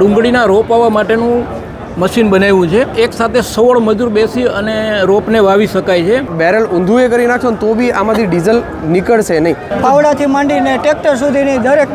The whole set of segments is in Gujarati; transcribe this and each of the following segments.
ડુંગળીના રોપ આવવા માટેનું મશીન બનાવ્યું છે. એક સાથે સોળ મજૂર બેસી અને રોપને વાવી શકાય છે. બેરલ ઊંધું એ કરી નાખશો ને તો બી આમાંથી ડીઝલ નીકળશે નહીં. પાવડાથી માંડીને ટ્રેક્ટર સુધીની દરેક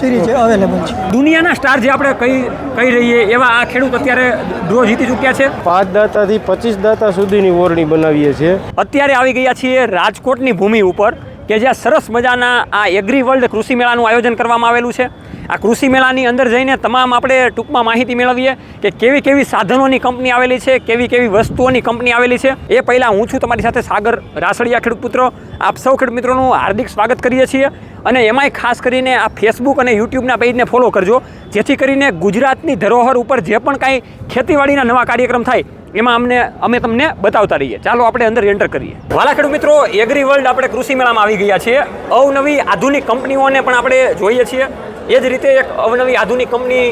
સિરીઝ અવેલેબલ છે. દુનિયાના સ્ટાર જે આપણે કહી કહી રહીએ એવા આ ખેડૂત અત્યારે ડ્રો જીતી ચૂક્યા છે. પાંચ દાતાથી પચીસ દાતા સુધીની ઓરણી બનાવીએ છીએ. અત્યારે આવી ગયા છીએ રાજકોટની ભૂમિ ઉપર. કે જ્યાં સરસ મજાના આ એગ્રી વર્લ્ડ કૃષિ મેળાનું આયોજન કરવામાં આવેલું છે. આ કૃષિ મેળાની અંદર જઈને તમામ આપણે ટૂંકમાં માહિતી મેળવીએ કે કેવી કેવી સાધનોની કંપની આવેલી છે, કેવી કેવી વસ્તુઓની કંપની આવેલી છે. એ પહેલાં હું છું તમારી સાથે સાગર રાસડિયા ખેડૂત પુત્રો. આપ સૌ ખેડૂત મિત્રોનું હાર્દિક સ્વાગત કરીએ છીએ અને એમાંય ખાસ કરીને આ ફેસબુક અને યુટ્યુબના પેજને ફોલો કરજો. જેથી કરીને ગુજરાતની ધરોહર ઉપર જે પણ કાંઈ ખેતીવાડીના નવા કાર્યક્રમ થાય એમાં અમને અમે તમને બતાવતા રહીએ. ચાલો આપણે અંદર એન્ટર કરીએ. વાલા ખેડૂત મિત્રો એગ્રી વર્લ્ડ આપણે કૃષિ મેળામાં આવી ગયા છીએ. અવનવી આધુનિક કંપનીઓને પણ આપણે જોઈએ છીએ. એ જ રીતે એક અવનવી આધુનિક કંપની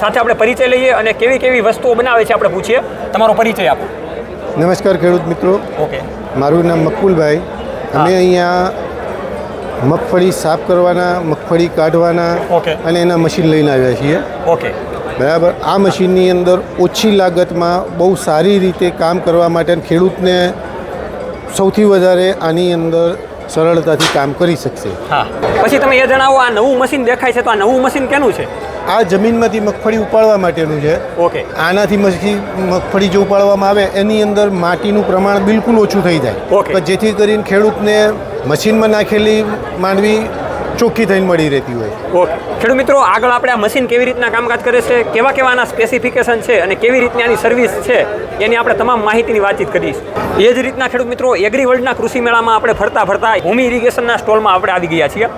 સાથે આપણે પરિચય લઈએ અને કેવી કેવી વસ્તુઓ બનાવે છે આપણે પૂછીએ. તમારો પરિચય આપો. નમસ્કાર ખેડૂત મિત્રો. ઓકે. મારું નામ મકુલભાઈ અમે અહીંયા મગફળી સાફ કરવાના મગફળી કાઢવાના. અને એના મશીન લઈને આવ્યા છીએ. ઓકે. બરાબર? આ મશીનની અંદર ઓછી લાગતમાં બહુ સારી રીતે કામ કરવા માટે ખેડૂતને સૌથી વધારે આની અંદર સરળતાથી કામ કરી શકશે. હા. પછી તમે એ જણાવો આ નવું મશીન દેખાય છે તો આ નવું મશીન કેનું છે? આ જમીનમાંથી મગફળી ઉપાડવા માટેનું છે. ઓકે. આનાથી મગફળી જો ઉપાડવામાં આવે એની અંદર માટીનું પ્રમાણ બિલકુલ ઓછું થઈ જાય. જેથી કરીને ખેડૂતને મશીનમાં નાખેલી માંડવી ચોખ્ખી થઈને મળી રહેતી હોય ઓકે ખેડૂત મિત્રો આગળ આપણે આ મશીન કેવી રીતના કામકાજ કરે છે કેવા કેવા આના સ્પેસિફિકેશન છે અને કેવી રીતની આની સર્વિસ છે એની આપણે તમામ માહિતીની વાતચીત કરીશ એ જ રીતના ખેડૂત મિત્રો એગ્રી વર્લ્ડના કૃષિ મેળામાં આપણે ફરતા ફરતા ભૂમિ ઇરિગેશનના સ્ટોલમાં આપણે આવી ગયા છીએ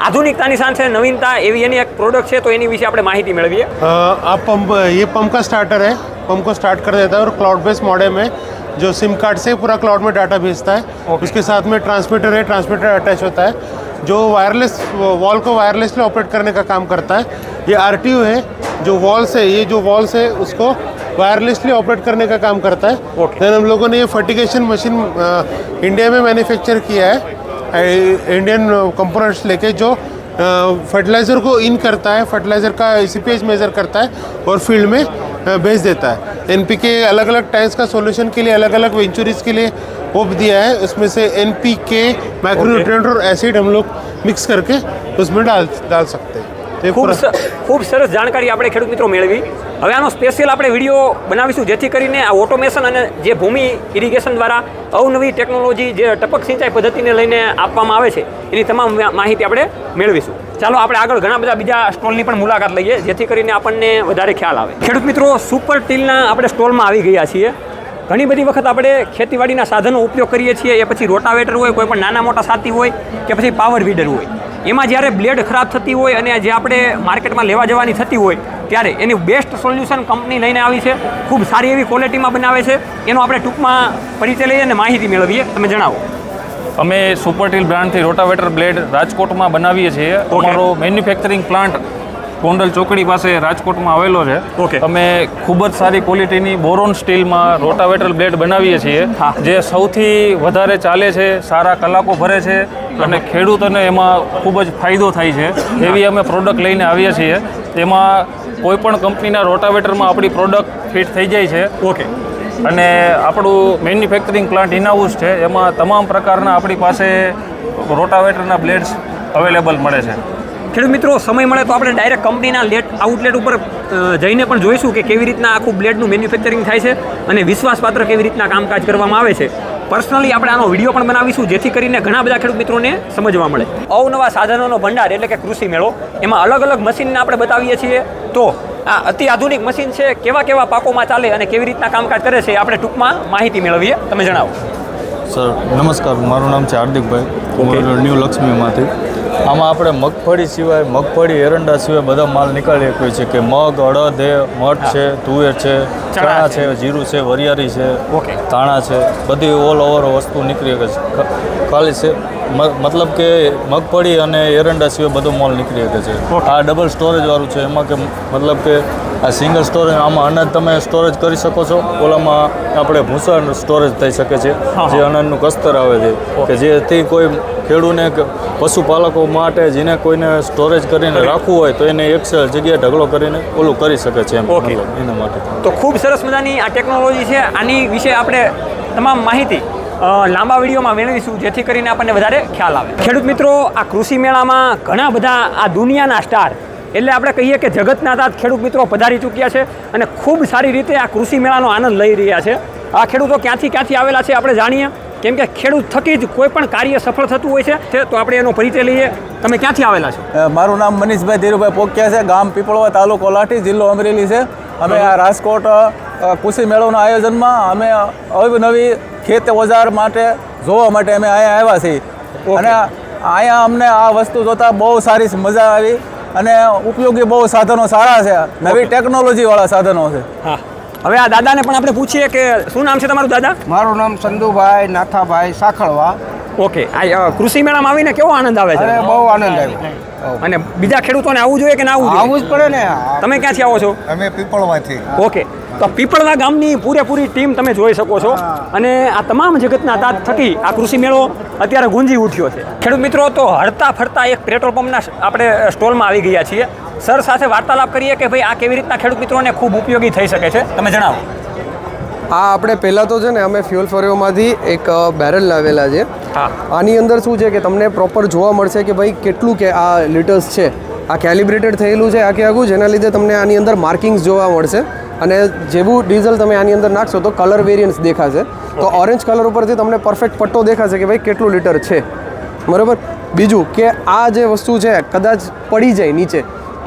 આધુનિકતાની સાથે નવીનતા એવી એની એક પ્રોડક્ટ છે તો એની વિશે આપણે માહિતી મેળવીએ अ, आप पंप ये पंप का स्टार्टर है पंप को स्टार्ट कर देता है और क्लाउड बेस्ड मॉडेम है जो सिम कार्ड से पूरा क्लाउड में डाटा भेजता है उसके साथ में ट्रांसमीटर है ट्रांसमीटर अटैच होता है जो वायरलेस वॉल को वायरलेसली ऑपरेट करने का काम करता है ये आर है जो वॉल से ये जो वॉल से उसको वायरलेसली ऑपरेट करने का काम करता है। देन हम लोगों ने ये फर्टिगेशन मशीन इंडिया में मैन्युफैक्चर किया है इंडियन कंपोनेंट्स लेके जो फर्टिलाइज़र को इन करता है फर्टिलाइज़र का सी मेज़र करता है और फ़ील्ड में भेज देता है। एन के अलग अलग टाइप्स का सॉल्यूशन के लिए अलग अलग वेंचुरीज के लिए वो भी दिया है उसमें से एन पी के माइक्रोन्यूट्रिएंट और एसिड हम लोग मिक्स करके उसमें डाल डाल सकते हैं तो ये ખૂબ पूरा- સ- ખૂબ સરસ જાણકારી આપણે ખેડૂત મિત્રો મેળવી હવે આનો સ્પેશિયલ આપણે વિડીયો બનાવીશું જેથી કરીને આ ઓટોમેશન અને જે ભૂમિ ઇરિગેશન દ્વારા અવનવી ટેકનોલોજી જે ટપક સિંચાઈ પદ્ધતિને લઈને આપવામાં આવે છે એની તમામ મા- માહિતી આપણે મેળવીશું ચાલો આપણે આગળ ઘણા બધા બીજા સ્ટોલની પણ મુલાકાત લઈએ જેથી કરીને આપણને વધારે ખ્યાલ આવે ખેડૂત મિત્રો સુપર ટીલના આપણે સ્ટોલમાં આવી ગયા છીએ ઘણી બધી વખત આપણે ખેતીવાડીના સાધનો ઉપયોગ કરીએ છીએ એ પછી રોટાવેટર હોય કોઈ પણ નાના મોટા સાથી હોય કે પછી પાવર વીડર હોય. એમાં જ્યારે બ્લેડ ખરાબ થતી હોય અને જે આપણે માર્કેટમાં લેવા જવાની થતી હોય ત્યારે એની બેસ્ટ સોલ્યુશન કંપની લઈને આવી છે ખૂબ સારી એવી ક્વોલિટીમાં બનાવે છે. એનો આપણે ટૂંકમાં પરિચય લઈએ અને માહિતી મેળવીએ. તમે જણાવો. અમે સુપરટીલ બ્રાન્ડથી રોટાવેટર બ્લેડ રાજકોટમાં બનાવીએ છીએ. અમારો મેન્યુફેક્ચરિંગ પ્લાન્ટ ગોંડલ ચોકડી પાસે રાજકોટમાં આવેલો છે. ઓકે. અમે ખૂબ જ સારી ક્વોલિટીની બોરોન સ્ટીલમાં રોટાવેટર બ્લેડ બનાવીએ છીએ. જે સૌથી વધારે ચાલે છે સારા કલાકો ભરે છે અને ખેડૂતોને એમાં ખૂબ જ ફાયદો થાય છે. એવી અમે પ્રોડક્ટ લઈને આવીએ છીએ. તેમાં કોઈ પણ કંપનીના રોટાવેટરમાં આપણી પ્રોડક્ટ ફિટ થઈ જાય છે. ઓકે. અને આપણું મેન્યુફેક્ચરિંગ પ્લાન્ટ ઇનાઉસ છે. એમાં તમામ પ્રકારના આપણી પાસે રોટાવેટરના બ્લેડ્સ અવેલેબલ મળે છે. ખેડૂત મિત્રો સમય મળે તો આપણે ડાયરેક્ટ કંપનીના લેટ આઉટલેટ ઉપર જઈને પણ જોઈશું કે કેવી રીતના આખું બ્લેડનું મેન્યુફેક્ચરિંગ થાય છે અને વિશ્વાસપાત્ર કેવી રીતના કામકાજ કરવામાં આવે છે. પર્સનલી આપણે આનો વીડિયો પણ બનાવીશું જેથી કરીને ઘણા બધા ખેડૂત મિત્રોને સમજવા મળે. અવનવા સાધનોનો ભંડાર એટલે કે કૃષિ મેળો એમાં અલગ અલગ મશીનને આપણે બતાવીએ છીએ. તો આ અતિ આધુનિક મશીન છે કેવા કેવા પાકોમાં ચાલે અને કેવી રીતના કામકાજ કરે છે આપણે ટૂંકમાં માહિતી મેળવીએ. તમે જણાવો. સર નમસ્કાર મારું નામ છે હાર્દિકભાઈ. ન્યૂ લક્ષ્મીમાંથી. આમાં આપણે મગફળી સિવાય મગફળી એરંડા સિવાય બધા માલ નીકાળી શકીએ છીએ કે મગ અડદ એ મઠ છે તુવેર છે ચણા છે. જીરું છે વરિયાળી છે ઓકે. ધાણા છે બધી ઓલ ઓવર વસ્તુ નીકળી શકે છે. ખાલી છે. મતલબ કે મગફળી અને એરંડા સિવાય બધો મોલ નીકળી શકે છે. આ ડબલ સ્ટોરેજ વાળું છે એમાં કે મતલબ કે આ સિંગલ સ્ટોરેજ આમાં અનાજ તમે સ્ટોરેજ કરી શકો છો. ઓલામાં આપણે ભૂસા સ્ટોરેજ થઈ શકે છે જે અનાજનું કસ્તર આવે છે કે જેથી કોઈ ખેડૂને પશુપાલકો માટે જેને કોઈને સ્ટોરેજ કરીને રાખવું હોય તો એને એક જગ્યાએ ઢગલો કરીને ઓલું કરી શકે છે એમ એના માટે. તો ખૂબ સરસ મજાની આ ટેકનોલોજી છે. આની વિશે આપણે તમામ માહિતી લાંબા વિડીયોમાં વેણવીશું જેથી કરીને આપણને વધારે ખ્યાલ આવે. ખેડૂત મિત્રો, આ કૃષિ મેળામાં ઘણા બધા આ દુનિયાના સ્ટાર, એટલે આપણે કહીએ કે જગતના તાત ખેડૂત મિત્રો પધારી ચૂક્યા છે અને ખૂબ સારી રીતે આ કૃષિ મેળાનો આનંદ લઈ રહ્યા છે. આ ખેડૂતો ક્યાંથી ક્યાંથી આવેલા છે આપણે જાણીએ? કેમ કે ખેડૂત થકી જ કોઈ પણ કાર્ય સફળ થતું હોય છે, તે આપણે એનો પરિચય લઈએ. તમે ક્યાંથી આવેલા છો? મારું નામ મનીષભાઈ ધીરુભાઈ પોક્યા છે, ગામ પીપળવા તાલુકો લાઠી, જિલ્લો અમરેલી છે. અમે આ રાજકોટ કૃષિ મેળાના આયોજનમાં અમે અવનવી ખેત ઓજાર માટે જોવા માટે અમે અહીંયા આવ્યા છીએ. અને અહીંયા અમને આ વસ્તુ જોતા બહુ સારી મજા આવી અને ઉપયોગી બહુ સાધનો સારા છે. નવી ટેકનોલોજીવાળા સાધનો છે. હા. હવે આ દાદાને પણ આપણે પૂછીએ કે શું નામ છે તમારું દાદા? મારું નામ સંધુભાઈ નાથાભાઈ સાખળવા. ઓકે. આ કૃષિ મેળામાં આવીને કેવો આનંદ આવે છે? બહુ આનંદ આવ્યો. અને બીજા ખેડૂતોને આવવું જોઈએ કે ના આવવું આવું જોઈએ? જ પડે ને. તમે ક્યાંથી આવો છો? અમે પીપળવાથી ઓકે. તો પીપળવા ગામની પૂરેપૂરી ટીમ તમે જોઈ શકો છો. અને આ તમામ જગતના તાત થકી આ કૃષિ મેળો અત્યારે ગુંજી ઉઠ્યો છે. ખેડૂત મિત્રો તો હરતા ફરતા એક પેટ્રોલ પંપના આપણે સ્ટોલમાં આવી ગયા છીએ. સર સાથે વાર્તાલાપ કરીએ કે ભાઈ આ કેવી રીતના ખેડૂત મિત્રોને ખૂબ ઉપયોગી થઈ શકે છે? તમે જણાવો. આ આપણે પહેલાં તો છે ને અમે ફ્યુઅલ ફોરિયોમાંથી એક બેરલ લાવેલા છે. આની અંદર શું છે કે તમને પ્રોપર જોવા મળશે કે ભાઈ કેટલું કે આ લીટર્સ છે. આ કેલિબ્રેટેડ થયેલું છે આખે આખું જેના લીધે તમને આની અંદર માર્કિંગ્સ જોવા મળશે. અને જેવું ડીઝલ તમે આની અંદર નાખશો તો કલર વેરિયન્સ દેખાશે. તો ઓરેન્જ કલર ઉપરથી તમને પરફેક્ટ પટ્ટો દેખાશે કે ભાઈ કેટલું લીટર છે. બરાબર? બીજું કે આ જે વસ્તુ છે કદાચ પડી જાય નીચે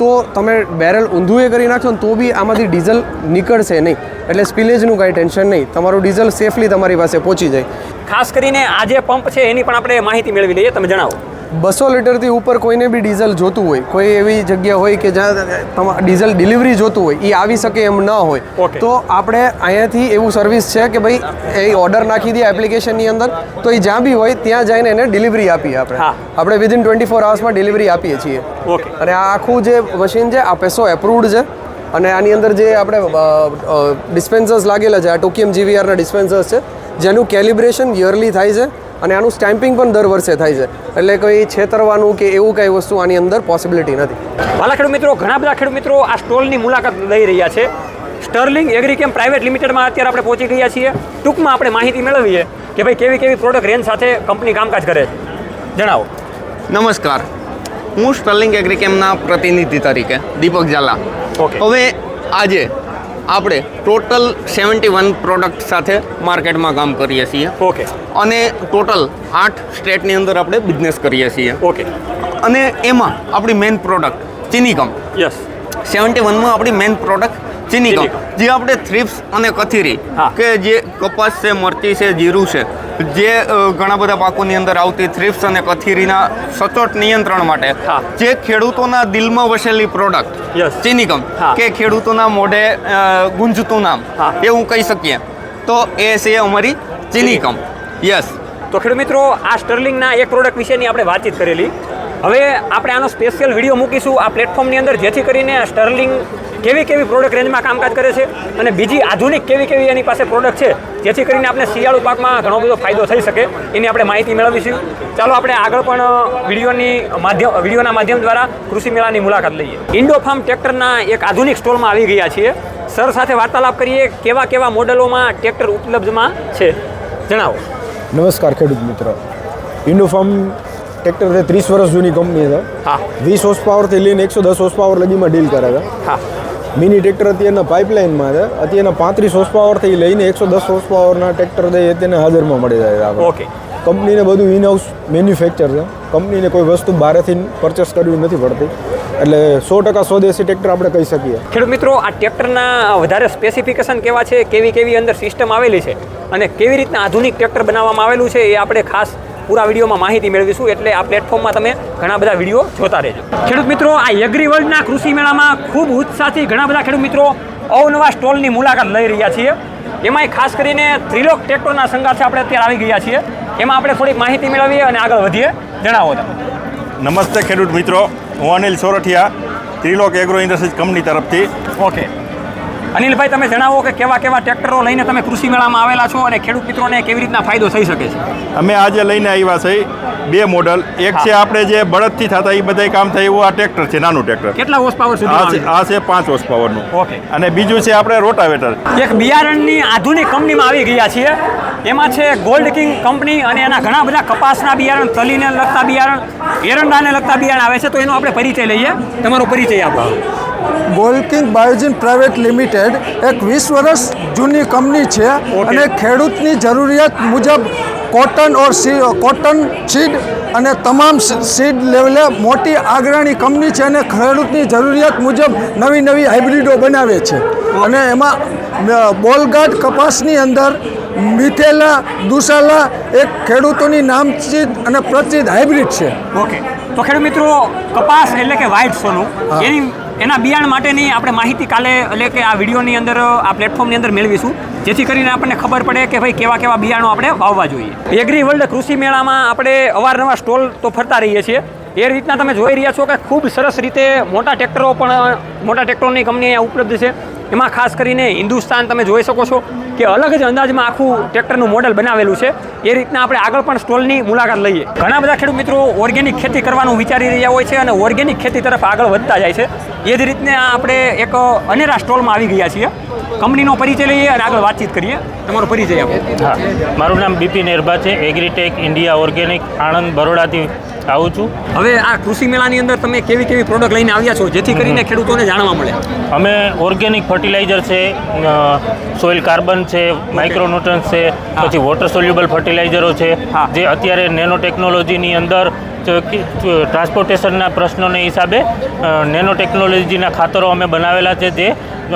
તો તમે બેરલ ઊંધું એ કરી નાખશો ને તો બી આમાંથી ડીઝલ નીકળશે નહીં. એટલે સ્પિલેજનું કાંઈ ટેન્શન નહીં. તમારું ડીઝલ સેફલી તમારી પાસે પહોંચી જાય. ખાસ કરીને આ જે પંપ છે, એની પણ આપણે માહિતી મેળવી લઈએ. તમે જણાવો. બસો લીટરથી ઉપર કોઈને બી ડીઝલ જોતું હોય કોઈ એવી જગ્યા હોય કે જ્યાં તમારે ડીઝલ ડિલિવરી જોતું હોય એ આવી શકે એમ ન હોય. તો આપણે અહીંયાથી એવું સર્વિસ છે કે ભાઈ એ ઓર્ડર નાખી દઈએ એપ્લિકેશનની અંદર તો એ જ્યાં બી હોય ત્યાં જઈને એને ડિલિવરી આપીએ આપણે. આપણે વિધિન ટ્વેન્ટી ફોર અવર્સમાં ડિલિવરી આપીએ છીએ. અને આ આખું જે મશીન છે આ પેસો એપ્રુવડ છે. અને આની અંદર જે આપણે ડિસ્પેન્સર્સ લાગેલા છે આ ટોકિયમ જીવીઆરના ડિસ્પેન્સર્સ છે જેનું કેલિબ્રેશન યરલી થાય છે. અને આનું સ્ટેમ્પિંગ પણ દર વર્ષે થાય છે. એટલે કોઈ છેતરવાનું કે એવું કંઈ વસ્તુ આની અંદર પોસિબિલિટી નથી. વાલા ખેડૂત મિત્રો ઘણા બધા ખેડૂત મિત્રો આ સ્ટોલની મુલાકાત લઈ રહ્યા છે. સ્ટર્લિંગ એગ્રીકેમ પ્રાઇવેટ લિમિટેડમાં અત્યારે આપણે પહોંચી ગયા છીએ. ટૂંકમાં આપણે માહિતી મેળવીએ કે ભાઈ કેવી કેવી પ્રોડક્ટ રેન્જ સાથે કંપની કામકાજ કરે છે. જણાવો. નમસ્કાર. હું સ્ટર્લિંગ એગ્રીકેમના પ્રતિનિધિ તરીકે દીપક ઝાલા. ઓકે. હવે આજે આપણે ટોટલ સેવન્ટી વન પ્રોડક્ટ સાથે માર્કેટમાં કામ કરીએ છીએ. ઓકે અને ટોટલ આઠ સ્ટેટની અંદર આપણે બિઝનેસ કરીએ છીએ. ઓકે અને એમાં આપણી મેઇન પ્રોડક્ટ ચિનિકમ. યસ સેવન્ટી વનમાં આપણી મેઇન પ્રોડક્ટ ચિનિકમ. જે આપણે થ્રિપ્સ અને કથીરી કે જે કપાસ છે મરચી છે જીરું છે જે ઘણા બધા પાકોની અંદર આવતી થ્રિપ્સ અને કથીરીના સચોટ નિયંત્રણ માટે જે ખેડૂતોના દિલમાં વસેલી પ્રોડક્ટ. ચિનીકમ. કે ખેડૂતોના મોઢે ગુંજતું નામ હા. એવું કહી શકીએ તો એ છે અમારી ચિનીકમ યસ તો ખેડૂત મિત્રો આ સ્ટર્લિંગના એક પ્રોડક્ટ વિશેની આપણે વાતચીત કરેલી હવે આપણે આનો સ્પેશિયલ વીડિયો મૂકીશું આ પ્લેટફોર્મની અંદર જેથી કરીને સ્ટર્લિંગ કેવી કેવી પ્રોડક્ટ રેન્જમાં કામકાજ કરે છે અને બીજી આધુનિક કેવી કેવી એની પાસે પ્રોડક્ટ છે જેથી કરીને આપણે શિયાળુ પાકમાં ઘણો બધો ફાયદો થઈ શકે એની આપણે માહિતી મેળવીશું. ચાલો આપણે આગળ પણ વિડીયોની માધ્યમ વિડીયોના માધ્યમ દ્વારા કૃષિ મેળાની મુલાકાત લઈએ. ઇન્ડો ફાર્મ ટ્રેક્ટરના એક આધુનિક સ્ટોલમાં આવી ગયા છીએ. સર સાથે વાર્તાલાપ કરીએ કેવા કેવા મોડેલોમાં ટ્રેક્ટર ઉપલબ્ધમાં છે? જણાવો. નમસ્કાર ખેડૂત મિત્ર. ઇન્ડોફાર્મ ટ્રેક્ટર ત્રીસ વર્ષ જૂની કંપની છે. હા. વીસ હોર્સ પાવરથી લઈને એકસો દસ હોર્સ પાવર લગીમાં ડીલ કરે છે. હા. મિની ટ્રેક્ટર અત્યારના પાઇપલાઇનમાં છે. અત્યારના પાંત્રીસ હોર્સ પાવરથી લઈને એકસો દસ હોર્સ પાવરના ટ્રેક્ટર છે અત્યારના હાજરમાં મળી જાય છે ઓકે કંપનીને બધું ઇન હાઉસ મેન્યુફેક્ચર છે. કંપનીને કોઈ વસ્તુ બહારથી પરચેસ કરવી નથી પડતી. એટલે સો ટકા સ્વદેશી ટ્રેક્ટર આપણે કહી શકીએ. ખેડૂત મિત્રો આ ટ્રેક્ટરના વધારે સ્પેસિફિકેશન કેવા છે? કેવી કેવી અંદર સિસ્ટમ આવેલી છે? અને કેવી રીતના આધુનિક ટ્રેક્ટર બનાવવામાં આવેલું છે? એ આપણે ખાસ પૂરા વિડીયોમાં માહિતી મેળવીશું એટલે આ પ્લેટફોર્મમાં તમે ઘણા બધા વીડિયો જોતા રહેજો. ખેડૂત મિત્રો આ એગ્રી વર્લ્ડના કૃષિ મેળામાં ખૂબ ઉત્સાહથી ઘણા બધા ખેડૂત મિત્રો અવનવા સ્ટોલની મુલાકાત લઈ રહ્યા છીએ. એમાંય ખાસ કરીને ત્રિલોક ટ્રેક્ટરના સંગાથે આપણે અત્યારે આવી ગયા છીએ. એમાં આપણે થોડીક માહિતી મેળવીએ અને આગળ વધીએ. જણાવો તમે. નમસ્તે ખેડૂત મિત્રો હું Anil Sorathiya Trilok agro industries company તરફથી. ઓકે અનિલભાઈ તમે જણાવો કે કેવા કેવા ટ્રેક્ટરો લઈને તમે કૃષિ મેળામાં આવેલા છો અને ખેડૂત મિત્રોને કેવી રીતના ફાયદો થઈ શકે છે? અમે આજે લઈને આવ્યા છે બે મોડલ. એક છે આપણે જે બળદથી થતા એ બધાય કામ થાય એવું આ ટ્રેક્ટર છે નાનું ટ્રેક્ટર. કેટલા હોર્સ પાવર સુધી આ છે પાંચ હોર્સ પાવરનું ઓકે. અને બીજું છે આપણે રોટાવેટર. એક બિયારણની આધુનિક કંપનીમાં આવી ગયા છીએ. એમાં છે ગોલ્ડ કિંગ કંપની અને એના ઘણા બધા કપાસના બિયારણ તલીને લગતા બિયારણ એરંડાને લગતા બિયારણ આવે છે. તો એનો આપણે પરિચય લઈએ. તમારો પરિચય આપો. ગોલ્કિંગ બાયોજીન પ્રાઇવેટ લિમિટેડ એક વીસ વર્ષ જૂની કંપની છે અને ખેડૂતની જરૂરિયાત મુજબ કોટન ઓર સી કોટન સીડ અને તમામ સીડ લેવલે મોટી આગ્રણી કંપની છે અને ખેડૂતની જરૂરિયાત મુજબ નવી નવી હાઇબ્રિડો બનાવે છે. અને એમાં બોલગાટ કપાસની અંદર મિથેલા દુસાલા એક ખેડૂતોની નામચીત અને પ્રચલિત હાઇબ્રિડ છે. ઓકે. તો ખેડૂત મિત્રો કપાસ એટલે કે વ્હાઇટ સોનું. એની એના બિયાણ માટેની આપણે માહિતી કાલે એટલે કે આ વિડીયોની અંદર, આ પ્લેટફોર્મની અંદર મેળવીશું. જેથી કરીને આપણને ખબર પડે કે ભાઈ કેવા કેવા બિયારણો આપણે વાવવા જોઈએ. એગ્રી વર્લ્ડ કૃષિ મેળામાં આપણે અવારનવાર સ્ટોલ તો ફરતા રહીએ છીએ. એ રીતના તમે જોઈ રહ્યા છો કે ખૂબ સરસ રીતે મોટા ટ્રેક્ટરો પણ, મોટા ટ્રેક્ટરોની કંપની અહીંયા ઉપલબ્ધ છે. એમાં ખાસ કરીને હિન્દુસ્તાન તમે જોઈ શકો છો. કે અલગ જ અંદાજમાં આખું ટ્રેક્ટરનું મોડલ બનાવેલું છે. એ રીતના આપણે આગળ પણ સ્ટોલની મુલાકાત લઈએ. ઘણા બધા ખેડૂત મિત્રો ઓર્ગેનિક ખેતી કરવાનું વિચારી રહ્યા હોય છે અને ઓર્ગેનિક ખેતી તરફ આગળ વધતા જાય છે. એ જ રીતને આપણે એક અનેરા સ્ટોલમાં આવી ગયા છીએ. કંપનીનો પરિચય લઈએ અને આગળ વાતચીત કરીએ. તમારો પરિચય આપો. હા. મારું નામ બિપિન એરબા છે એગ્રીટેક ઇન્ડિયા ઓર્ગેનિક આણંદ બરોડાથી આવું છું. હવે આ કૃષિ મેળાની અંદર તમે કેવી કેવી પ્રોડક્ટ લઈને આવ્યા છો જેથી કરીને ખેડૂતોને જાણવા મળે? અમે ઓર્ગેનિક ફર્ટિલાઇઝર છે સોઇલ કાર્બન છે માઇક્રોન્યુટ્રન્સ છે પછી વોટર સોલ્યુબલ ફર્ટિલાઇઝરો છે જે અત્યારે નેનો ટેકનોલોજીની અંદર ટ્રાન્સપોર્ટેશનના પ્રશ્નોને હિસાબે નેનો ટેકનોલોજીના ખાતરો અમે બનાવેલા છે જે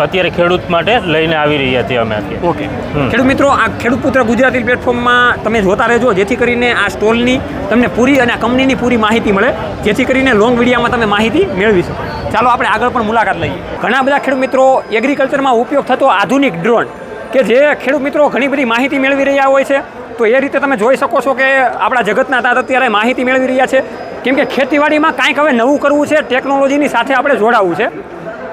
અત્યારે ખેડૂત માટે લઈને આવી રહ્યા છીએ અમે અત્યારે. ઓકે. ખેડૂત મિત્રો આ ખેડૂત પુત્ર ગુજરાતી પ્લેટફોર્મમાં તમે જોતા રહેજો જેથી કરીને આ સ્ટોલની તમને પૂરી અને આ કંપનીની પૂરી માહિતી મળે જેથી કરીને લોંગ વિડીયામાં તમે માહિતી મેળવી શકો. ચાલો આપણે આગળ પણ મુલાકાત લઈએ. ઘણા બધા ખેડૂત મિત્રો એગ્રીકલ્ચરમાં ઉપયોગ થતો આધુનિક ડ્રોન કે જે ખેડૂત મિત્રો ઘણી બધી માહિતી મેળવી રહ્યા હોય છે. તો એ રીતે તમે જોઈ શકો છો કે આપણા જગતના તાત અત્યારે માહિતી મેળવી રહ્યા છે. કેમ કે ખેતીવાડીમાં કાંઈક હવે નવું કરવું છે, ટેકનોલોજીની સાથે આપણે જોડાવવું છે.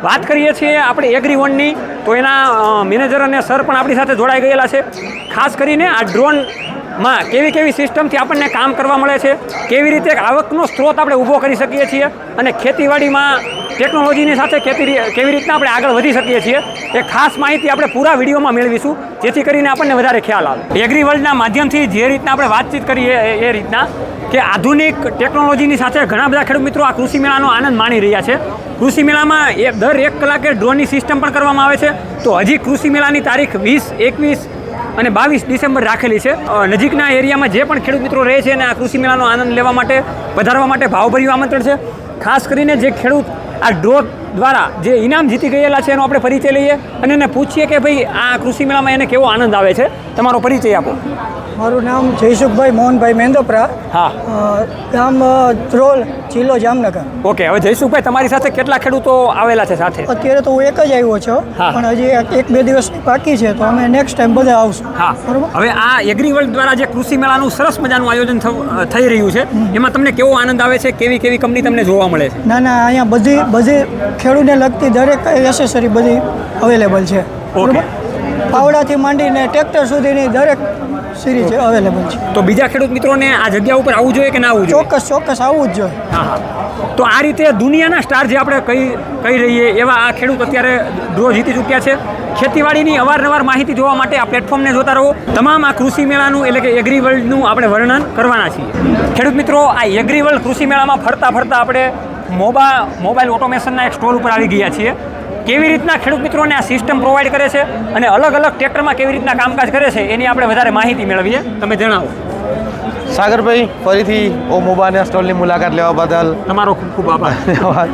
વાત કરીએ છીએ આપણે એગ્રી વનની તો એના મેનેજર અને સર પણ આપણી સાથે જોડાઈ ગયેલા છે. ખાસ કરીને આ ડ્રોનમાં કેવી કેવી સિસ્ટમથી આપણને કામ કરવા મળે છે? કેવી રીતે આવકનો સ્ત્રોત આપણે ઊભો કરી શકીએ છીએ? અને ખેતીવાડીમાં ટેકનોલોજીની સાથે ખેતી કેવી રીતના આપણે આગળ વધી શકીએ છીએ? એ ખાસ માહિતી આપણે પૂરા વિડીયોમાં મેળવીશું, જેથી કરીને આપણને વધારે ખ્યાલ આવે. એગ્રી માધ્યમથી જે રીતના આપણે વાતચીત કરીએ, એ- એ રીતના કે આધુનિક ટેકનોલોજીની સાથે ઘણા બધા ખેડૂત મિત્રો આ કૃષિ મેળાનો આનંદ માણી રહ્યા છે. કૃષિ મેળામાં એક દર એક કલાકે ડ્રોનની સિસ્ટમ પણ કરવામાં આવે છે. તો હજી કૃષિ મેળાની તારીખ વીસ, એકવીસ અને બાવીસ ડિસેમ્બર રાખેલી છે. નજીકના એરિયામાં જે પણ ખેડૂત મિત્રો રહે છે અને આ કૃષિ મેળાનો આનંદ લેવા માટે, વધારવા માટે ભાવભર્યું આમંત્રણ છે. ખાસ કરીને જે ખેડૂત આ ડ્રો દ્વારા જે ઇનામ જીતી ગયેલા છે એનો આપણે પરિચય લઈએ અને એને પૂછીએ કે ભાઈ, આ કૃષિ મેળામાં એને કેવો આનંદ આવે છે? તમારો પરિચય આપો. મારું નામ જયસુખભાઈ મોહનભાઈ મેંદોપરા. હા. ગામ ધ્રોલ જિલ્લો જામનગર. ઓકે હવે જયસુખભાઈ તમારી સાથે કેટલા ખેડૂતો આવેલા છે સાથે? અત્યારે તો હું એક જ આવ્યો છું પણ હજી એક- બે દિવસ બાકી છે તો અમે નેક્સ્ટ ટાઈમ બધા આવશું. હા. બરોબર? હવે આ એગ્રીવર્લ્ડ દ્વારા જે કૃષિ મેળાનું સરસ મજાનું આયોજન થઈ રહ્યું છે એમાં તમને કેવો આનંદ આવે છે? કેવી કેવી કંપની તમને જોવા મળે છે? ના ના અહીંયા બધી બધી ખેડૂતને લગતી દરેક એસેસરી બધી અવેલેબલ છે. બરોબર? પાવડાથી માંડીને ટ્રેક્ટર સુધીની દરેક સિરીઝ અવેલેબલ છે. તો બીજા ખેડૂત મિત્રોને આ જગ્યા ઉપર આવવું જોઈએ કે ના આવવું જોઈએ? ચોક્કસ ચોક્કસ આવવું જ જોઈએ. હા હા. તો આ રીતે દુનિયાના સ્ટાર જે આપણે કહી કહી રહીએ એવા આ ખેડૂત અત્યારે ડ્રો જીતી ચૂક્યા છે. ખેતીવાડીની અવારનવાર માહિતી જોવા માટે આ પ્લેટફોર્મને જોતા રહો. તમામ આ કૃષિ મેળાનું એટલે કે એગ્રી વર્લ્ડનું આપણે વર્ણન કરવાના છીએ. ખેડૂત મિત્રો આ એગ્રી વર્લ્ડ કૃષિ મેળામાં ફરતા ફરતા આપણે મોબા મોબાઈલ ઓટોમેશનના એક સ્ટોલ ઉપર આવી ગયા છીએ. કેવી રીતના ખેડૂત મિત્રોને આ સિસ્ટમ પ્રોવાઈડ કરે છે અને અલગ અલગ ટ્રેક્ટરમાં કેવી રીતના કામકાજ કરે છે એની આપણે વધારે માહિતી મેળવીએ. તમે જણાવો. સાગરભાઈ ફરીથી ઓ મોબાના સ્ટોલની મુલાકાત લેવા બદલ તમારો ખૂબ ખૂબ આભાર.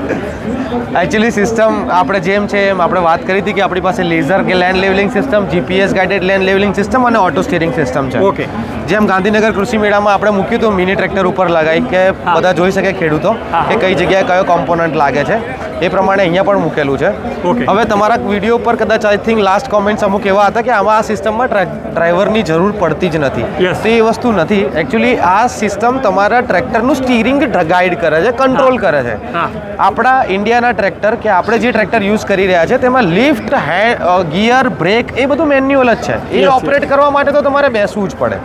એકચ્યુઅલી સિસ્ટમ આપણે જેમ છે એમ આપણે વાત કરી હતી કે આપણી પાસે લેઝર કે land levelling system GPS guided land levelling system અને ઓટો સ્ટીરિંગ સિસ્ટમ છે. ઓકે જેમ ગાંધીનગર કૃષિ મેળામાં આપણે મૂક્યું હતું મિની ટ્રેક્ટર ઉપર લગાવી કે બધા જોઈ શકે ખેડૂતો કે કઈ જગ્યાએ કયો કોમ્પોનન્ટ લાગે છે. એ પ્રમાણે અહીંયા પણ મૂકેલું છે. હવે તમારા વીડિયો પર કદાચ આઈ થિંક લાસ્ટ કોમેન્ટ્સ અમુક એવા હતા કે આમાં આ સિસ્ટમમાં ડ્રાઈવરની જરૂર પડતી જ નથી. તે એ વસ્તુ નથી. એકચ્યુઅલી આ સિસ્ટમ તમારા ટ્રેક્ટરનું સ્ટીરિંગ ગાઈડ કરે છે કંટ્રોલ કરે છે. આપણા ઇન્ડિયાના ટ્રેક્ટર કે આપણે જે ટ્રેક્ટર યુઝ કરી રહ્યા છે તેમાં લિફ્ટ ગિયર બ્રેક એ બધું મેન્યુઅલ જ છે. એ ઓપરેટ કરવા માટે તો તમારે બેસવું જ પડે.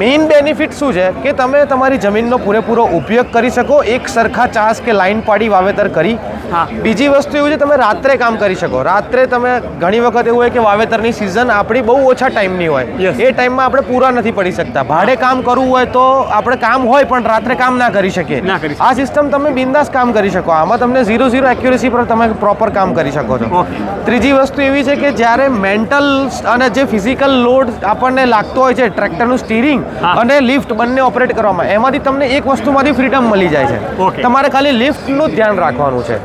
મેઇન બેનિફિટ શું છે? કે તમે તમારી જમીનનો પૂરેપૂરો ઉપયોગ કરી શકો એક સરખા ચાસ કે લાઈન પાડી વાવેતર કરી. હા. બીજી વસ્તુ એવું છે તમે રાત્રે કામ કરી શકો. રાત્રે તમે ઘણી વખત એવું હોય કે વાવેતરની સિઝન આપણી બહુ ઓછા ટાઈમની હોય. એ ટાઈમમાં આપણે પૂરા નથી પડી શકતા. ભાડે કામ કરવું હોય તો આપણે કામ હોય પણ રાત્રે કામ ના કરી શકીએ. આ સિસ્ટમ તમે બિંદાસ કામ કરી શકો. આમાં તમને ઝીરો ઝીરો એક્યુરેસી પર તમે પ્રોપર કામ કરી શકો છો. ત્રીજી વસ્તુ એવી છે કે જ્યારે મેન્ટલ અને જે ફિઝિકલ લોડ આપણને લાગતો હોય છે ટ્રેક્ટરનું સ્ટીરિંગ હા. અને લિફ્ટ બંને ઓપરેટ કરવામાં એમાંથી તમને એક વસ્તુમાંથી ફ્રીડમ મળી જાય છે. તમારે ખાલી લિફ્ટનું ધ્યાન રાખવાનું છે.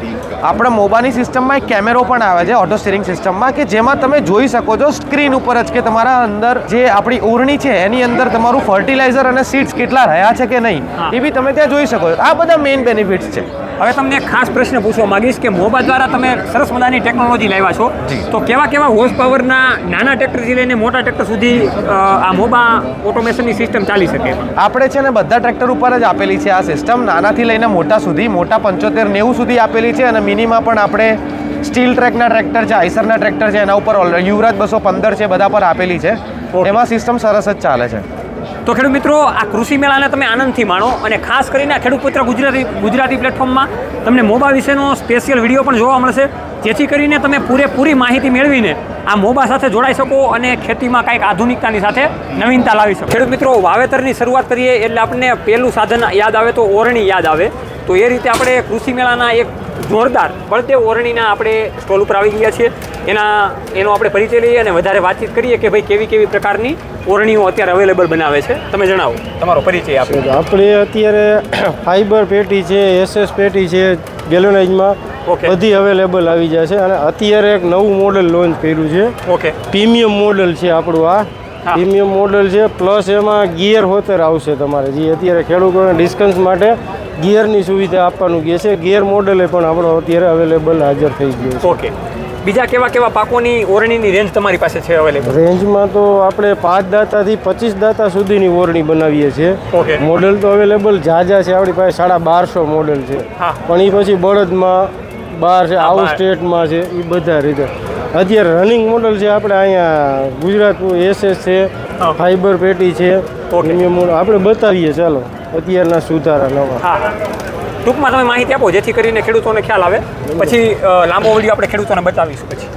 આપણા મોબાઈલની સિસ્ટમમાં એક કેમેરો પણ આવે છે ઓટો સ્ટીરિંગ સિસ્ટમમાં કે જેમાં તમે જોઈ શકો છો સ્ક્રીન ઉપર જ કે તમારા અંદર જે આપણી ઓરણી છે એની અંદર તમારું ફર્ટિલાઇઝર અને સીડ્સ કેટલા રહ્યા છે કે નહીં. એ બી તમે ત્યાં જોઈ શકો છો. આ બધા મેઇન બેનિફિટ્સ છે. હવે તમને એક ખાસ પ્રશ્ન પૂછવા માંગીશ કે મોબા દ્વારા તમે સરસ મજાની ટેકનોલોજી લાવ્યા છો. તો કેવા કેવા હોર્સ પાવરના નાના ટ્રેક્ટરથી લઈને મોટા ટ્રેક્ટર સુધી આ મોબા ઓટોમેશનની સિસ્ટમ ચાલી શકે આપણે છે ને બધા ટ્રેક્ટર ઉપર જ આપેલી છે આ સિસ્ટમ નાનાથી લઈને મોટા સુધી મોટા પંચોતેર નેવું સુધી આપેલી છે અને મિનિમાં પણ આપણે સ્ટીલ ટ્રેકના ટ્રેક્ટર છે આઈસરના ટ્રેક્ટર છે એના ઉપર ઓલ- યુવરાજ બસો પંદર છે બધા પર આપેલી છે. એમાં સિસ્ટમ સરસ જ ચાલે છે. તો ખેડૂત મિત્રો આ કૃષિ મેળાને તમે આનંદથી માણો અને ખાસ કરીને આ ખેડૂત પુત્ર ગુજરાતી ગુજરાતી પ્લેટફોર્મમાં તમને મોબા વિશેનો સ્પેશિયલ વીડિયો પણ જોવા મળશે. જેથી કરીને તમે પૂરેપૂરી માહિતી મેળવીને આ મોબા સાથે જોડાઈ શકો અને ખેતીમાં કાંઈક આધુનિકતાની સાથે નવીનતા લાવી શકો. ખેડૂત મિત્રો, વાવેતરની શરૂઆત કરીએ એટલે આપણને પહેલું સાધન યાદ આવે તો ઓરણી યાદ આવે. તો એ રીતે આપણે કૃષિ મેળાના એક જોરદાર બળતે ઓરણીના આપણે સ્ટોલ ઉપર આવી ગયા છીએ. એના, એનો આપણે પરિચય લઈએ અને વધારે વાતચીત કરીએ કે ભાઈ કેવી કેવી પ્રકારની ઓરણીઓ અત્યારે અવેલેબલ બનાવે છે. તમે જણાવો, તમારો પરિચય આપો. આપણે અત્યારે ફાઈબર પેટી છે, એસએસ પેટી છે, ગેલોનાઇઝમાં. બધી અવેલેબલ આવી છે અને અત્યારે એક નવું મોડલ લોન્ચ કર્યું છે. ઓકે પ્રીમિયમ મોડલ છે આપણું આ. પ્રીમિયમ મોડલ છે પ્લસ એમાં ગિયર હોતર આવશે તમારે. જે અત્યારે ખેડૂતોને ડિસ્કન્સ માટે ગિયરની સુવિધા આપવાનું કહે છે. ગિયર મોડલે પણ આપણો અત્યારે અવેલેબલ હાજર થઈ ગયો છે. ઓકે બીજા કેવા કેવા પાકોની ઓરણીની રેન્જ તમારી પાસે છે અવેલેબલ રેન્જમાં તો આપણે પાંચ દાતાથી પચીસ દાતા સુધીની ઓરણી બનાવીએ છીએ. મોડલ તો અવેલેબલ જાજા છે. આપણી પાસે સાડા બારસો મોડલ છે. પણ એ પછી બળદમાં બાર છે આઉટ સ્ટેટમાં છે એ બધા રીતે. અત્યારે રનિંગ મોડલ છે આપણે અહીંયા ગુજરાત એસએસ છે. ફાઈબર પેટી છે. પ્રીમિયમ આપણે બતાવીએ ચાલો. અત્યારના સુધારા નવા. ટૂંકમાં તમે માહિતી આપો જેથી કરીને ખેડૂતોને ખ્યાલ આવે. પછી લાંબો વીડિયો આપણે ખેડૂતોને બતાવીશું પછી.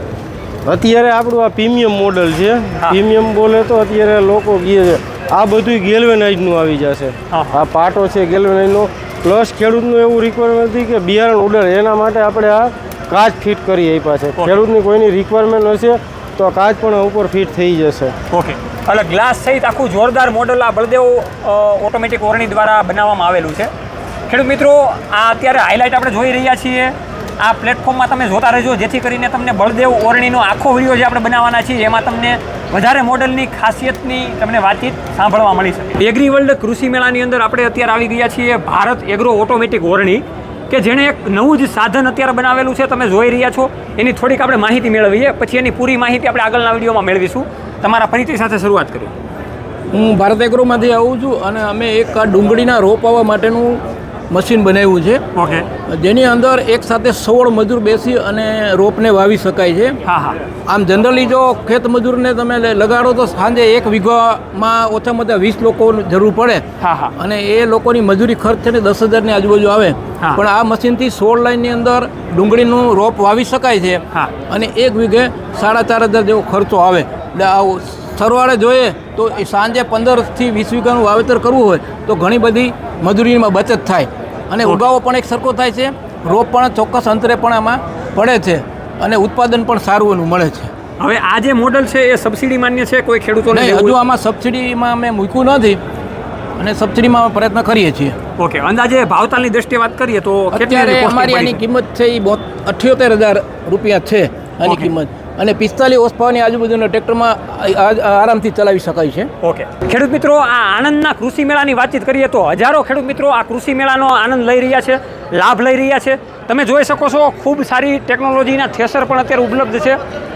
અત્યારે આપણું આ પ્રીમિયમ મોડલ છે. પ્રીમિયમ બોલે તો અત્યારે લોકો કહે છે આ બધું ગેલ્વેનાઇઝનું આવી જશે. આ પાટો છે ગેલ્વેનાઇઝનો પ્લસ ખેડૂતનું એવું રિક્વાયરમેન્ટ હતી કે બિયારણ ઉડાડે એના માટે આપણે આ કાચ ફિટ કરી આપ્યા છે. ખેડૂતની કોઈની રિક્વાયરમેન્ટ હશે તો આ કાચ પણ ઉપર ફિટ થઈ જશે. ઓકે એટલે ગ્લાસ સહિત આખું જોરદાર મોડલ આ બળદેવ ઓટોમેટિક ઓરણી દ્વારા બનાવવામાં આવેલું છે. ખેડૂત મિત્રો આ અત્યારે હાઇલાઇટ આપણે જોઈ રહ્યા છીએ. આ પ્લેટફોર્મમાં તમે જોતા રહેજો. જેથી કરીને તમને બળદેવ ઓરણીનો આખો વીડિયો જે આપણે બનાવવાના છીએ એમાં તમને વધારે મોડલની ખાસિયતની તમને વાતચીત સાંભળવા મળી શકે. એગ્રી વર્લ્ડ કૃષિ મેળાની અંદર આપણે અત્યારે આવી ગયા છીએ ભારત એગ્રો ઓટોમેટિક ઓરણી, કે જેણે એક નવું જ સાધન અત્યારે બનાવેલું છે. તમે જોઈ રહ્યા છો. એની થોડીક આપણે માહિતી મેળવીએ. પછી એની પૂરી માહિતી આપણે આગળના વિડીયોમાં મેળવીશું. તમારા પરિચય સાથે શરૂઆત કરીએ. હું ભારત એગ્રોમાંથી આવું છું અને અમે એક ડુંગળીના રોપ આવવા માટેનું મશીન બનાવ્યું છે. ઓકે. જેની અંદર એક સાથે સોળ મજૂર બેસી અને રોપને વાવી શકાય છે. હા હા. આમ જનરલી જો ખેત મજૂરને તમે લગાડો તો સાંજે એક વીઘામાં ઓછામાં ઓછા વીસ લોકોની જરૂર પડે. હા હા. અને એ લોકોની મજૂરી ખર્ચ છે ને દસ હજારની આજુબાજુ આવે. પણ આ મશીનથી સોળ લાઈનની અંદર ડુંગળીનું રોપ વાવી શકાય છે. હા. અને એક વીઘે સાડા ચાર હજાર જેવો ખર્ચો આવે. એટલે આ સરવાળે જોઈએ તો સાંજે પંદરથી વીસ વીઘાનું વાવેતર કરવું હોય તો ઘણી બધી મજૂરીમાં બચત થાય. અને ઉગાવો પણ એક સરખો થાય છે રોપ પણ ચોક્કસ અંતરે પણ આમાં પડે છે અને ઉત્પાદન પણ સારું એનું મળે છે. હવે આ જે મોડલ છે એ સબસિડી માન્ય છે? કોઈ ખેડૂતો નહીં હજુ આમાં સબસિડીમાં અમે મૂક્યું નથી અને સબસિડીમાં અમે પ્રયત્ન કરીએ છીએ. ઓકે અંદાજે ભાવતાલની દ્રષ્ટિએ વાત કરીએ તો અત્યારે અમારી આની કિંમત છે એ અઠ્યોતેર હજાર રૂપિયા છે આની કિંમત. અને પિસ્તાલીસ પાવરની આજુબાજુના ટ્રેક્ટરમાં આરામથી ચલાવી શકાય છે. ઓકે. ખેડૂત મિત્રો, આ આનંદના કૃષિ મેળાની વાતચીત કરીએ તો હજારો ખેડૂત મિત્રો આ કૃષિ મેળાનો આનંદ લઈ રહ્યા છે, લાભ લઈ રહ્યા છે. તમે જોઈ શકો છો, ખૂબ સારી ટેકનોલોજીના થ્રેસર પણ અત્યારે ઉપલબ્ધ છે.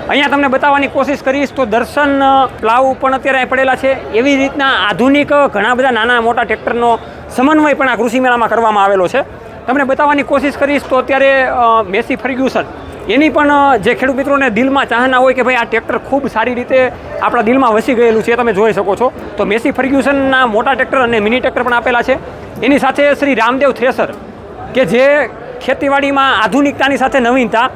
અહીંયા તમને બતાવવાની કોશિશ કરીશ તો દર્શન પ્લાવ પણ અત્યારે પડેલા છે. એવી રીતના આધુનિક ઘણા બધા નાના મોટા ટ્રેક્ટરનો સમન્વય પણ આ કૃષિ મેળામાં કરવામાં આવેલો છે. તમને બતાવવાની કોશિશ કરીશ તો અત્યારે મેસી ફર્ગ્યુસન એની પણ જે ખેડૂત મિત્રોને દિલમાં ચાહના હોય કે ભાઈ આ ટ્રેક્ટર ખૂબ સારી રીતે આપણા દિલમાં વસી ગયેલું છે તમે જોઈ શકો છો. તો મેસી ફર્ગ્યુસનના મોટા ટ્રેક્ટર અને મિની ટ્રેક્ટર પણ આપેલા છે. એની સાથે શ્રી રામદેવ થ્રેસર, કે જે ખેતીવાડીમાં આધુનિકતાની સાથે નવીનતા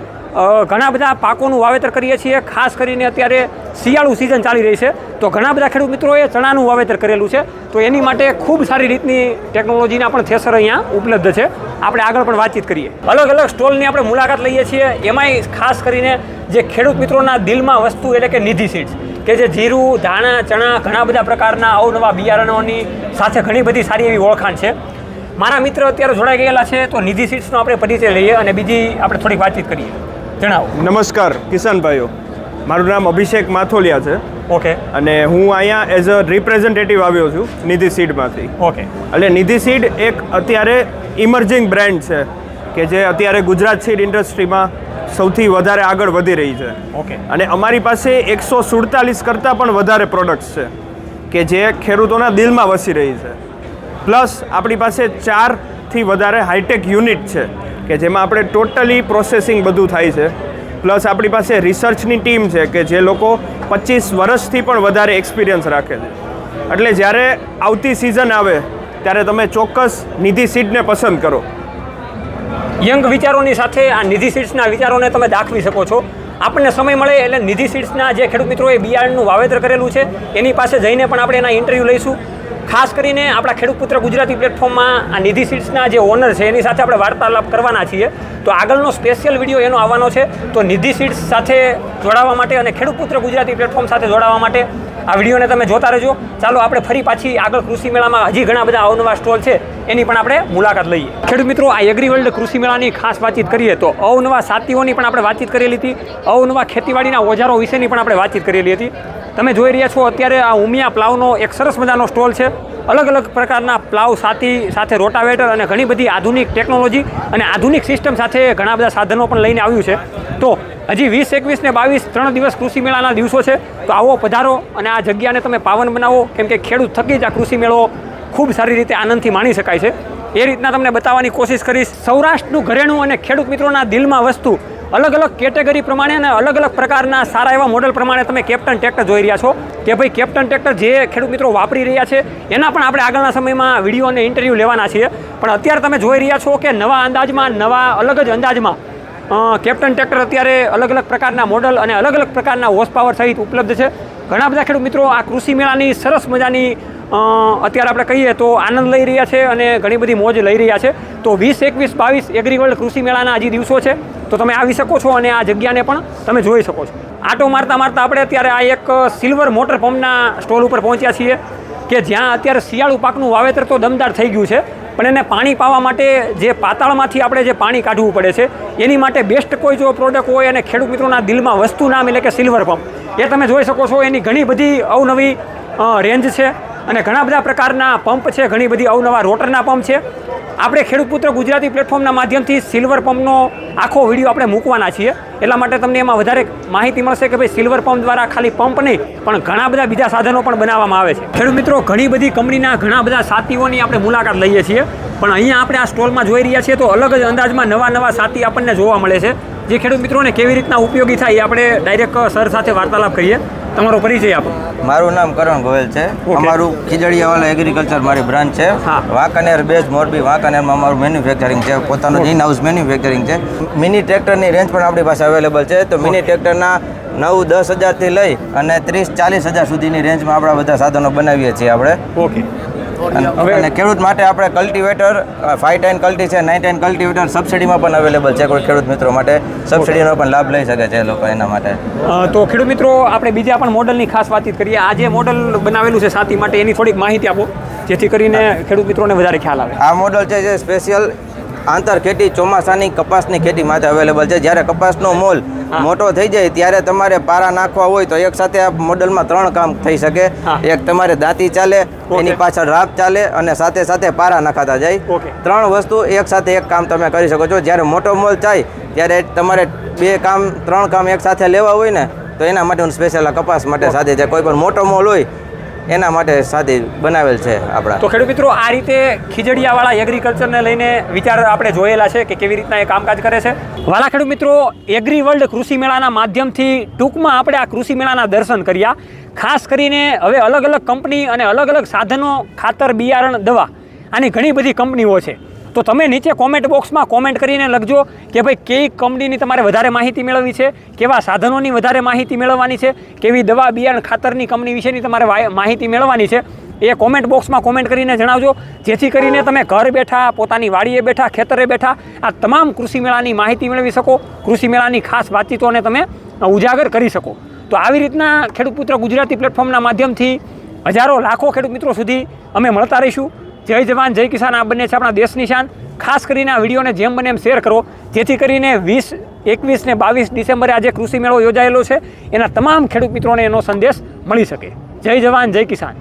ઘણા બધા પાકોનું વાવેતર કરીએ છીએ. ખાસ કરીને અત્યારે શિયાળુ સિઝન ચાલી રહી છે. તો ઘણા બધા ખેડૂત મિત્રોએ ચણાનું વાવેતર કરેલું છે. તો એની માટે ખૂબ સારી રીતની ટેકનોલોજીના પણ થેસર અહીંયા ઉપલબ્ધ છે. આપણે આગળ પણ વાતચીત કરીએ. અલગ અલગ સ્ટોલની આપણે મુલાકાત લઈએ છીએ. એમાંય ખાસ કરીને જે ખેડૂત મિત્રોના દિલમાં વસ્તુ એટલે કે નિધિ સીડ્સ કે જે જીરું, ધાણા, ચણા, ઘણા બધા પ્રકારના અવનવા બિયારણોની સાથે ઘણી બધી સારી એવી ઓળખાણ છે. મારા મિત્ર અત્યારે જોડાઈ ગયેલા છે. તો નિધિ સીટ્સનો આપણે પરિચય લઈએ અને બીજી આપણે થોડીક વાતચીત કરીએ. જણાવો. નમસ્કાર કિશનભાઈઓ મારું નામ અભિષેક માથોલિયા છે. ઓકે. અને હું અહીંયા એઝ અ રિપ્રેઝેન્ટેટિવ આવ્યો છું નિધિ સીડમાંથી. ઓકે. એટલે નિધિ સીડ એક અત્યારે ઇમર્જિંગ બ્રાન્ડ છે કે જે અત્યારે ગુજરાત સીડ ઇન્ડસ્ટ્રીમાં સૌથી વધારે આગળ વધી રહી છે. ઓકે. અને અમારી પાસે એકસો સુડતાલીસ કરતાં પણ વધારે પ્રોડક્ટ્સ છે કે જે ખેડૂતોના દિલમાં વસી રહી છે. પ્લસ આપણી પાસે ચારથી વધારે હાઈટેક યુનિટ છે. કે જેમાં આપણે ટોટલી પ્રોસેસિંગ બધું થાય છે. પ્લસ આપણી પાસે રિસર્ચની ટીમ છે કે જે લોકો પચીસ વર્ષથી પણ વધારે એક્સપિરિયન્સ રાખે છે. એટલે જ્યારે આવતી સિઝન આવે, ત્યારે તમે ચોક્કસ નિધિ સીડને પસંદ કરો. યંગ વિચારોની સાથે આ નિધિ સીટ્સના વિચારોને તમે દાખવી શકો છો. આપણને સમય મળે એટલે નિધિ સીટ્સના જે ખેડૂત મિત્રોએ બિયારણનું વાવેતર કરેલું છે, એની પાસે જઈને પણ આપણે એના ઇન્ટરવ્યૂ લઈશું. ખાસ કરીને આપણા ખેડૂત પુત્ર ગુજરાતી પ્લેટફોર્મમાં આ નિધિ સીટ્સના જે ઓનર છે, એની સાથે આપણે વાર્તાલાપ કરવાના છીએ. તો આગળનો સ્પેશિયલ વીડિયો એનો આવવાનો છે. તો નિધિ સીટ્સ સાથે જોડાવા માટે અને ખેડૂત પુત્ર ગુજરાતી પ્લેટફોર્મ સાથે જોડાવા માટે આ વિડીયોને તમે જોતા રહેજો. ચાલો, આપણે ફરી પાછી આગળ કૃષિ મેળામાં હજી ઘણા બધા અવનવા સ્ટોલ છે. એની પણ આપણે મુલાકાત લઈએ. ખેડૂત મિત્રો, આ એગ્રીવર્લ્ડ કૃષિ મેળાની ખાસ વાતચીત કરીએ તો અવનવા સાતીઓની પણ આપણે વાતચીત કરેલી હતી. અવનવા ખેતીવાડીના ઓજારો વિશેની પણ આપણે વાતચીત કરેલી હતી. તમે જોઈ રહ્યા છો, અત્યારે આ ઉમિયા પ્લાવનો એક સરસ મજાનો સ્ટોલ છે. અલગ અલગ પ્રકારના પ્લાવ સાથી સાથે રોટાવેટર અને ઘણી બધી આધુનિક ટેકનોલોજી અને આધુનિક સિસ્ટમ સાથે ઘણા બધા સાધનો પણ લઈને આવ્યું છે. તો હજી વીસ, એકવીસ ને બાવીસ ત્રણ દિવસ કૃષિ મેળાના દિવસો છે. તો આવો પધારો અને આ જગ્યાને તમે પાવન બનાવો, કેમ કે ખેડૂત થકી જ આ કૃષિ મેળો ખૂબ સારી રીતે આનંદથી માણી શકાય છે. એ રીતના તમને બતાવવાની કોશિશ કરીશ. સૌરાષ્ટ્રનું ઘરેણું અને ખેડૂત મિત્રોના દિલમાં વસ્તુ અલગ અલગ કેટેગરી પ્રમાણે અને અલગ અલગ પ્રકારના સારા એવા મોડલ પ્રમાણે તમે કેપ્ટન ટ્રેક્ટર જોઈ રહ્યા છો કે ભાઈ કેપ્ટન ટ્રેક્ટર જે ખેડૂત મિત્રો વાપરી રહ્યા છે, એના પણ આપણે આગળના સમયમાં વીડિયો અને ઇન્ટરવ્યૂ લેવાના છીએ. પણ અત્યારે તમે જોઈ રહ્યા છો કે નવા અંદાજમાં, નવા અલગ જ અંદાજમાં કેપ્ટન ટ્રેક્ટર અત્યારે અલગ અલગ પ્રકારના મોડલ અને અલગ અલગ પ્રકારના હોર્સ પાવર સહિત ઉપલબ્ધ છે. ઘણા બધા ખેડૂત મિત્રો આ કૃષિ મેળાની સરસ મજાની અત્યારે આપણે કહીએ તો આનંદ લઈ રહ્યા છે અને ઘણી બધી મોજ લઈ રહ્યા છે. તો વીસ, એકવીસ, બાવીસ એગ્રીવર્લ્ડ કૃષિ મેળાના હજી દિવસો છે. તો તમે આવી શકો છો અને આ જગ્યાને પણ તમે જોઈ શકો છો. આટો મારતા મારતા આપણે અત્યારે આ એક સિલ્વર મોટર પંપના સ્ટોલ ઉપર પહોંચ્યા છીએ કે જ્યાં અત્યારે શિયાળુ પાકનું વાવેતર તો દમદાર થઈ ગયું છે. પણ એને પાણી પાવા માટે જે પાતાળમાંથી આપણે જે પાણી કાઢવું પડે છે, એની માટે બેસ્ટ કોઈ જો પ્રોડક્ટ હોય અને ખેડૂત મિત્રોના દિલમાં વસ્તુ નામ એટલે કે સિલ્વર પંપ. એ તમે જોઈ શકો છો, એની ઘણી બધી અવનવી રેન્જ છે. અને ઘણા બધા પ્રકારના પંપ છે, ઘણી બધી અવનવા રોટરના પંપ છે. આપણે ખેડૂત પુત્ર ગુજરાતી પ્લેટફોર્મના માધ્યમથી સિલ્વર પંપનો આખો વીડિયો આપણે મૂકવાના છીએ. એટલા માટે તમને એમાં વધારે માહિતી મળશે કે ભાઈ સિલ્વર પંપ દ્વારા ખાલી પંપ નહીં, પણ ઘણા બધા બીજા સાધનો પણ બનાવવામાં આવે છે. ખેડૂત મિત્રો, ઘણી બધી કંપનીના ઘણા બધા સાથીઓની આપણે મુલાકાત લઈએ છીએ. પણ અહીંયા આપણે આ સ્ટોલમાં જોઈ રહ્યા છીએ તો અલગ જ અંદાજમાં નવા નવા સાથી આપણને જોવા મળે છે. જે ખેડૂત મિત્રોને કેવી રીતના ઉપયોગી થાય એ આપણે ડાયરેક્ટ સર સાથે વાર્તાલાપ કરીએ. તમારો પરિચય આપો. મારું નામ કરણ ગોયલ છે. અમારું ખીજડીયાવાલા એગ્રીકલ્ચર મારી બ્રાન્ચ છે. વાંકાનેર બેઝ મોરબી વાંકાનેરમાં અમારું મેન્યુફેક્ચરિંગ છે. પોતાનું ઇન હાઉસ મેન્યુફેક્ચરિંગ છે. મિની ટ્રેક્ટરની રેન્જ પણ આપણી પાસે અવેલેબલ છે. તો મિની ટ્રેક્ટરના નવ દસ હજારથી લઈ અને ત્રીસ ચાલીસ હજાર સુધીની રેન્જમાં આપણા બધા સાધનો બનાવીએ છીએ આપણે. ઓકે અને ખેડૂત માટે આપણે કલ્ટિવેટર ફાઈવ ટેન કલ્ટી છે નાઇન ટાઈન કલ્ટિવેટર સબસિડીમાં પણ અવેલેબલ છે કોઈ ખેડૂત મિત્રો માટે. સબસિડીનો પણ લાભ લઈ શકે છે લોકો એના માટે. તો ખેડૂત મિત્રો આપણે બીજા પણ મોડલની ખાસ વાતચીત કરીએ. આ જે મોડલ બનાવેલું છે સાથી માટે એની થોડીક માહિતી આપો જેથી કરીને ખેડૂત મિત્રોને વધારે ખ્યાલ આવે. આ મોડલ છે જે સ્પેશિયલ આંતર ખેતી ચોમાસાની કપાસની ખેતી માટે અવેલેબલ છે. જ્યારે કપાસનો મોલ મોટો થઈ જાય ત્યારે તમારે પારા નાખવા હોય તો એક સાથે આ મોડલમાં ત્રણ કામ થઈ શકે. એક તમારે દાંતી ચાલે એની પાછળ રાપ ચાલે અને સાથે સાથે પારા નાખાતા જાય. ત્રણ વસ્તુ એક સાથે એક કામ તમે કરી શકો છો. જ્યારે મોટો મોલ થાય ત્યારે તમારે બે કામ ત્રણ કામ એક સાથે લેવા હોય ને તો એના માટે હું સ્પેશિયલ કપાસ માટે સાથે છે કોઈ પણ મોટો મોલ હોય એના માટે સાથે બનાવેલ છે આપણા. તો ખેડૂત મિત્રો, આ રીતે ખીજડીયાવાળા એગ્રીકલ્ચરને લઈને વિચાર આપણે જોયેલા છે કે કેવી રીતના એ કામકાજ કરે છે. વાલા ખેડૂત મિત્રો એગ્રી વર્લ્ડ કૃષિ મેળાના માધ્યમથી ટૂંકમાં આપણે આ કૃષિ મેળાના દર્શન કર્યા. ખાસ કરીને હવે અલગ અલગ કંપની અને અલગ અલગ સાધનો, ખાતર, બિયારણ, દવા આની ઘણી બધી કંપનીઓ છે. તો તમે નીચે કોમેન્ટ બોક્સમાં કોમેન્ટ કરીને લખજો કે ભાઈ કઈ કંપનીની તમારે વધારે માહિતી મેળવવી છે, કેવા સાધનોની વધારે માહિતી મેળવવાની છે, કેવી દવા, બિયારણ, ખાતરની કંપની વિશેની તમારે માહિતી મેળવવાની છે, એ કોમેન્ટ બોક્સમાં કોમેન્ટ કરીને જણાવજો. જેથી કરીને તમે ઘર બેઠા, પોતાની વાડીએ બેઠા, ખેતરે બેઠા, આ તમામ કૃષિ મેળાની માહિતી મેળવી શકો, કૃષિ મેળાની ખાસ વાતચીતોને તમે ઉજાગર કરી શકો. તો આવી રીતના ખેડૂત પુત્ર ગુજરાતી પ્લેટફોર્મના માધ્યમથી હજારો લાખો ખેડૂત મિત્રો સુધી અમે મળતા રહીશું. જય જવાન, જય કિસાન. આ બંને છે આપણા દેશની શાન. ખાસ કરીને આ વિડીયોને જેમ બને એમ શેર કરો. જેથી કરીને વીસ, એકવીસ ને બાવીસ ડિસેમ્બરે આજે કૃષિ મેળો યોજાયેલો છે. એના તમામ ખેડૂત મિત્રોને એનો સંદેશ મળી શકે. જય જવાન, જય કિસાન.